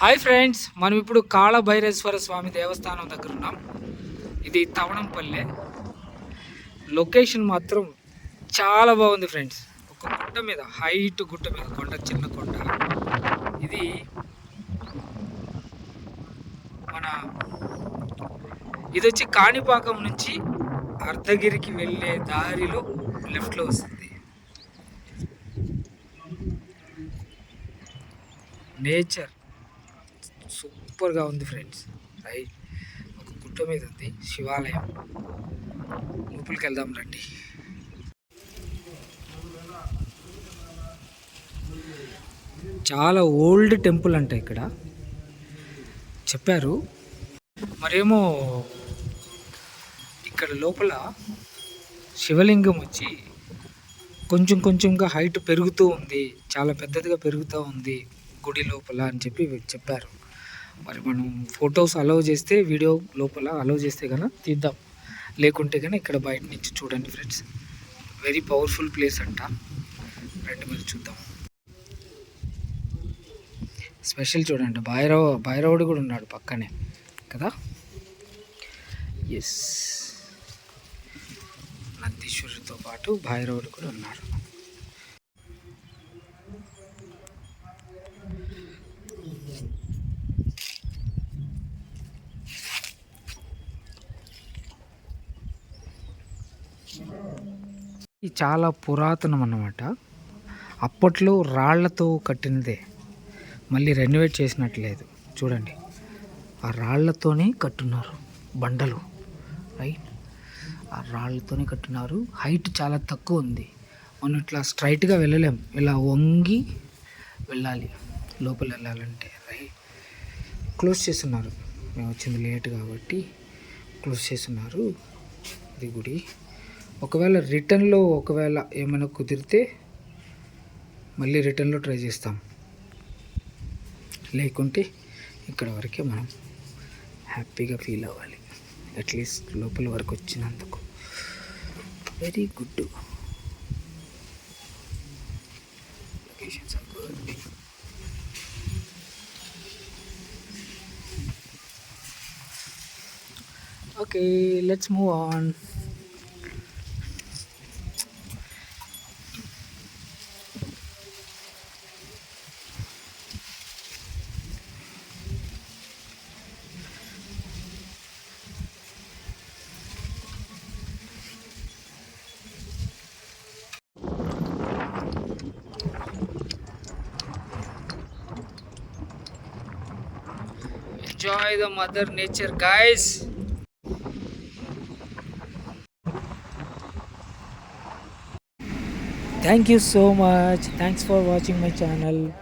Hi friends మనం ఇప్పుడు కాళభైరేశ్వర స్వామి దేవస్థానం దగ్గర ఉన్నాం. ఇది తవణంపల్లె లొకేషన్ మాత్రం చాలా బాగుంది ఫ్రెండ్స్. ఒక గుట్ట మీద హైట్ గుట్ట మీద కొండ చిన్న కొండ. ఇది మన ఇది వచ్చి కాణిపాకం నుంచి అర్ధగిరికి వెళ్ళే దారిలో లెఫ్ట్లో వస్తుంది. నేచర్. సూపర్గా ఉంది ఫ్రెండ్స్. రైట్. ఒక గుట్ట మీద ఉంది శివాలయం. లోపలికి వెళ్దాం రండి. చాలా ఓల్డ్ టెంపుల్ అంట ఇక్కడ. చెప్పారు. మరేమో ఇక్కడ లోపల శివలింగం వచ్చి కొంచెం కొంచెంగా హైట్ పెరుగుతూ ఉంది. చాలా పెద్దదిగా పెరుగుతూ ఉంది గుడి లోపల అని చెప్పి చెప్పారు. మరి మనం ఫొటోస్ అలౌ చేస్తే వీడియో లోపల అలౌ చేస్తే కనుక తీద్దాం. లేకుంటే కనుక ఇక్కడ బయట నుంచి చూడండి ఫ్రెండ్స్. వెరీ పవర్ఫుల్ ప్లేస్ అంట. రండి మరి చూద్దాం. స్పెషల్ చూడండి. భైరవ భైరవుడు కూడా ఉన్నాడు పక్కనే. కదా? ఎస్ నందీశ్వరుడితో పాటు భైరవుడు కూడా ఉన్నారు ఇది చాలా పురాతనం అన్నమాట అప్పట్లో రాళ్ళతో కట్టినదే. మళ్ళీ రెనోవేట్ చేసినట్లేదు. చూడండి. ఆ రాళ్ళతోనే కట్టున్నారు బండలు రైట్ ఆ రాళ్ళతోనే కట్టున్నారు. హైట్ చాలా తక్కువ ఉంది. మనం ఇట్లా స్ట్రైట్గా వెళ్ళలేం. ఇలా వంగి వెళ్ళాలి. లోపల వెళ్ళాలంటే రైట్ క్లోజ్ చేస్తున్నారు. మేము వచ్చింది లేట్ కాబట్టి క్లోజ్ చేస్తున్నారు. ఇది గుడి. ఒకవేళ రిటర్న్లో ఒకవేళ ఏమైనా కుదిరితే మళ్ళీ రిటర్న్లో ట్రై చేస్తాం. లేకుంటే ఇక్కడ వరకే మనం హ్యాపీగా ఫీల్ అవ్వాలి. అట్లీస్ట్ లోపల వరకు వచ్చినందుకు. Very good locations are good okay let's move on enjoy the mother nature guys. Thank you so much. Thanks for watching my channel